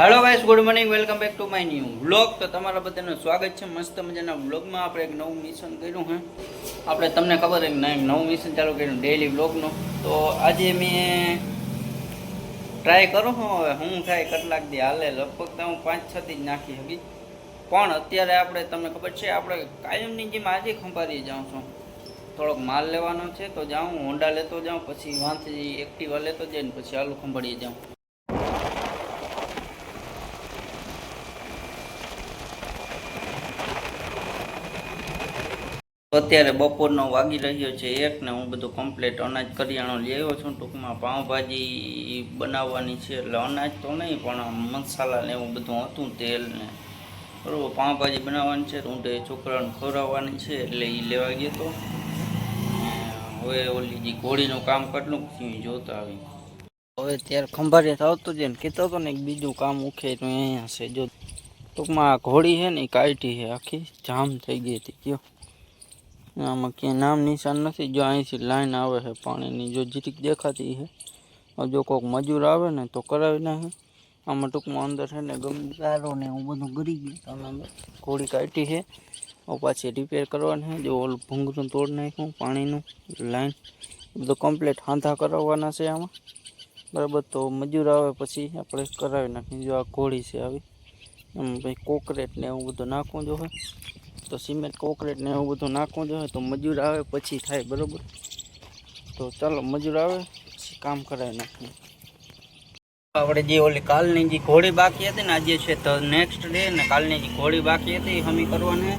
Hello guys good morning welcome back to my new vlog તો તમારા બધાનું સ્વાગત છે. મસ્ત મજાના વ્લોગમાં આપણે એક નવું મિશન કર્યું હે. આપણે તમને ખબર એક નવું મિશન ચાલુ કર્યું ડેઈલી વ્લોગનું તો આજે મેં ટ્રાય કરું હું, હવે હું થાય કેટલાક દી હાલે. લગભગ તો હું પાંચ છ થી જ નાખી શકી પણ અત્યારે આપણે, તમને ખબર છે, આપણે કાયમની જેમ આજે ખંભારી જાઉં છું. થોડોક માલ લેવાનો છે, તો જાઉં હોન્ડા લેતો જાઉં, પછી વાંથી એક્ટિવા લેતો જઈને પછી આલુ ખંભાળીએ જાઉં. અત્યારે બપોરનો વાગી રહ્યો છે એક ને હું બધું કમ્પ્લેટ અનાજ કરિયાણો લઈ આવ્યો છું. ટૂંકમાં પાઉંભાજી બનાવવાની છે એટલે અનાજ તો નહીં, પણ મસાલા ને એવું બધું હતું તેલ ને. બરાબર, પાઉંભાજી બનાવવાની છે ઊંડે છોકરાને ખવડાવવાની છે એટલે એ લેવા ગયો હતો હવે ઓલી જે ઘોડીનું કામ કેટલું થયું જોતા આવી. હવે ત્યારે ખંભારે આવતો છે ને, કહેતો હતો ને બીજું કામ ઉખે તો અહીંયા છે. જો ટૂંકમાં આ ઘોડી છે ને કાઢી છે, આખી જામ થઈ ગઈ હતી, કયો. આમાં ક્યાંય નામ નિશાન નથી. જો અહીંથી લાઈન આવે છે પાણીની, જો જીરીક દેખાતી છે. હવે જો કોઈક મજૂર આવે ને તો કરાવી નાખે. આમાં ટૂંકમાં અંદર છે ને ગમદારો ને એવું બધું ગરી ગયું તમે અમે ઘોડી કાઢી છે. હવે પાછી રિપેર કરવાની છે. જો ઓલું ભૂંગળું તોડ નાખ્યું, પાણીનું લાઈન બધું કમ્પ્લીટ હાંધા કરાવવાના છે આમાં. બરાબર, તો મજૂર આવે પછી આપણે કરાવી નાખીએ. જો આ ઘોડી છે આવી, એમ ભાઈ કોકરેટ ને એવું બધું નાખવું જોઈએ તો સિમેન્ટ, કોકરેટ ને એવું બધું નાખવું જોઈએ તો મજૂર આવે, પછી થાય, બરાબર? તો ચાલો, મજૂર આવે, પછી કામ કરાવી નાખીએ. આપણે જે ઓલી કાલની જે ઘોડી બાકી હતી ને, આજે છે તો નેક્સ્ટ ડે ને કાલની જે ઘોડી બાકી હતી હમી કરવાની.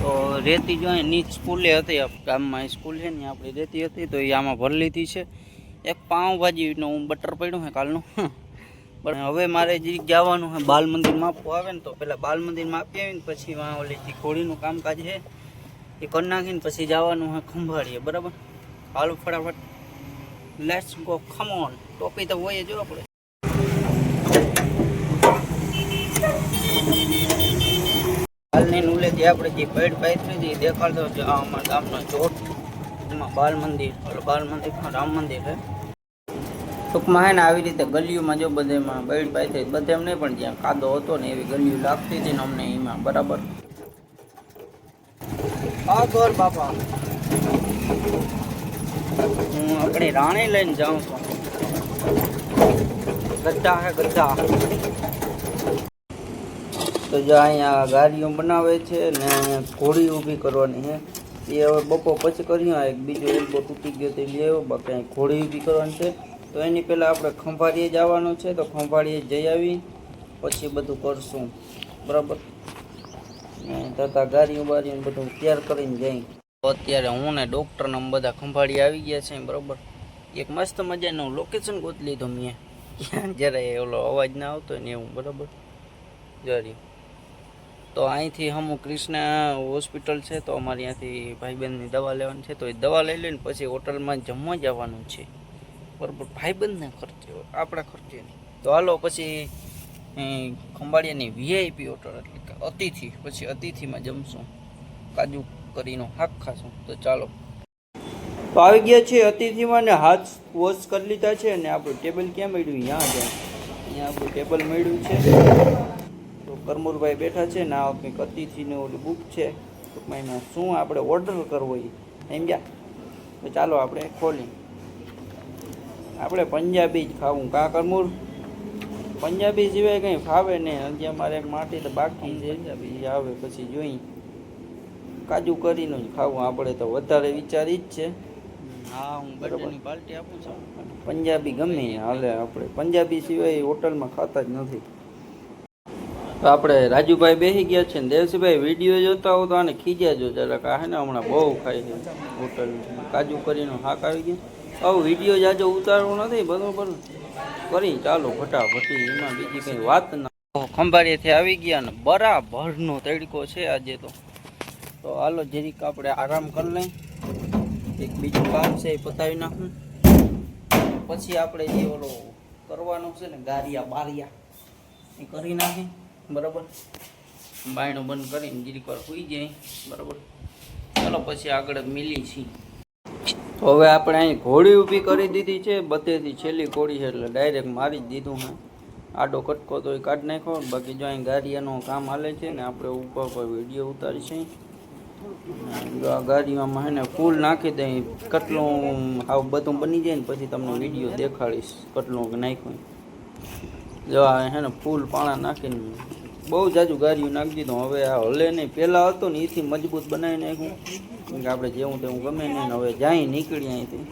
તો રેતી જો નીચ સ્કૂલે હતી ગામમાં સ્કૂલ છે ને આપણી રેતી હતી, તો એ આમાં ભરી લીધી છે. એક પાઉંભાજીનું બટર પડ્યું છે કાલનું. પણ હવે મારે જે જવાનું છે, બાલ મંદિરમાં આપવું આવે ને તો પેલા બાલ મંદિરમાં આપી આવીને પછી વાં ઓલી જે ઘોડીનું કામકાજ છે, એ કરી નાખીને પછી જવાનું છે ખંભાળીએ, બરાબર? હાલો, ફટાફટ. લેટ્સ ગો ખમોન ટોપી તો હોય જો આપણે. હાલની ઉલેથી આપણે જે પેડ પાથરી હતી દેખાડતો અમારા ગામનો ચોટ એમાં બાલ મંદિર બાલ મંદિરમાં રામ મંદિર છે. ટૂંકમાં હે ને આવી રીતે ગલીઓમાં જો બધેમાં બેડ પાસે બધે એમ નહીં પણ જ્યાં કાદો હતો ને એવી ગલીઓ લાગતી હતી ને અમને એમાં બરાબર? આ ઘર બાપા. હું આપણી રાણી લઈને જાઉં છું. ગદ્દા હે ગદ્દા તો જો અહીંયા ગાડીઓ બનાવે છે ને અહીંયા ઘોડી ઊભી કરવાની છે એ હવે બપોર પછી કર્યું એક બીજો એલ્બો તૂટી ગયો તે આવ્યો બાકી ઘોડી ઊભી કરવાની છે. તો એની પહેલાં આપણે ખંભાળીએ જવાનું છે, તો ખંભાળીએ જઈ આવી, પછી બધું કરશું. બરાબર? તથા ગાડીઓ બારીઓ બધું તૈયાર કરીને જઈ. અત્યારે હું ને ડૉક્ટર ને બધા ખંભાળી આવી ગયા છે બરાબર? એક મસ્ત મજાનું લોકેશન ગોત લીધું મેં. ક્યાં જરાય ઓલો અવાજ ના આવતો ને એવું, બરાબર? જરી. તો અહીંથી હમું કૃષ્ણા હોસ્પિટલ છે, તો અમારે ત્યાંથી ભાઈબંધની દવા લેવાની છે, તો એ દવા લઈ લઈને પછી હોટલમાં જમવા જવાનું છે. બરાબર ભાઈબંધને ખર્ચે આપણા ખર્ચે તો હાલો, પછી ખંભાળિયાની વીઆઈપી હોટલ એટલે કે અતિથિ, પછી અતિથિમાં જમશું. કાજુ કરીનો હાક ખાશું, તો ચાલો. તો આવી ગયા છે અતિથિમાં ને હાથ વોશ કરી લીધા છે અને આપણું ટેબલ ક્યાં મળ્યું? અહીંયા જ અહીંયા આપણું ટેબલ મળ્યું છે. તો કરમુરભાઈ બેઠા છે ને આ કંઈક અતિથિને ઓલું બુક છે. ટૂંકમાં એમાં શું આપણે ઓર્ડર કરવો એ એમ ગયા? તો ચાલો આપણે ખોલી આપણે પંજાબી જ ખાવું. કાકરમૂર પંજાબી સિવાય કંઈ ફાવે નહીં. હજી અમારે એક માટી તો બાકી છે. પંજાબી આવે પછી જોઈ. કાજુ કરીને જ ખાવું. આપણે તો વધારે વિચારી જ છે. હા હું પાર્ટી આપું છું. પંજાબી ગમે હાલે આપણે. પંજાબી સિવાય હોટલમાં ખાતા જ નથી. તો આપણે રાજુભાઈ બેસી ગયા છે ને દેવસીભાઈ વીડિયો જોતા હો તો આને ખીજાજો. જરાક આ ને હમણાં બહુ ખાઈ છે હોટલ. કાજુ કરીને હાક આવી ગયા હવે વીડિયો જાજો ઉતારવું નથી, બરોબર? કરી, ચાલો, ફટાફટી. એમાં બીજી કંઈ વાત ના ખંભાળીએથી આવી ગયા ને બરાબરનો તડકો છે આજે તો. તો હાલો, જરીક આપણે આરામ કરી લઈ. એક બીજું કામ છે એ પતાવી નાખું. પછી આપણે જે ઓલો કરવાનું છે ને ગારિયા બારિયા, એ કરી નાખી બરાબર? બાયણું બંધ કરીને જરીક વાર સુઈ જાય. બરાબર? ચાલો પછી આગળ મિલી છીએ. તો હવે આપણે અહીં ઘોડી ઊભી કરી દીધી છે. બધેથી છેલ્લી ઘોડી છે એટલે ડાયરેક્ટ મારી જ દીધું હે આડો કટકો તો એ કાઢી નાખ્યો. બાકી જો અહીં ગાડીયાનું કામ હાલે છે ને આપણે ઉપર પર વીડિયો ઉતારી છે ગાડીમાં હે ને ફૂલ નાખી દઈ કટલું આવ બધું બની જાય ને પછી તમને વીડિયો દેખાડીશ. કટલું નાખ્યું. જો આ હે ને ફૂલ પાણા નાખીને બહુ જાજુ ગાર્યું નાખી દીધું. હવે આ હલે નહીં. પહેલાં હતું ને એથી મજબૂત બનાવી નાખ્યું. કેમ કે આપણે જેવું તેવું ગમે નહીં હવે જાય નીકળી અહીંથી.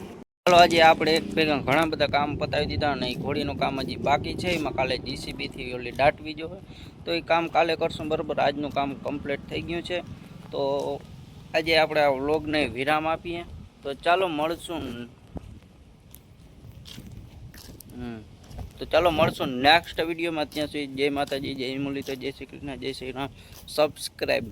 ચાલો, આજે આપણે એક ભેગા ઘણા બધા કામ પતાવી દીધા અને એ ઘોડીનું કામ હજી બાકી છે. એમાં કાલે જીસીબીથી ઓલી દાટવી જો તો એ કામ કાલે કરશું, બરાબર? આજનું કામ કમ્પ્લીટ થઈ ગયું છે. તો આજે આપણે આ વ્લોગને વિરામ આપીએ. તો ચાલો, મળશું. હમ. તો ચાલો મળશું નેક્સ્ટ વિડીયોમાં ત્યાં સુધી જય માતાજી, જય મુરલીધર જય શ્રી કૃષ્ણ, જય શ્રી રામ. સબસ્ક્રાઈબ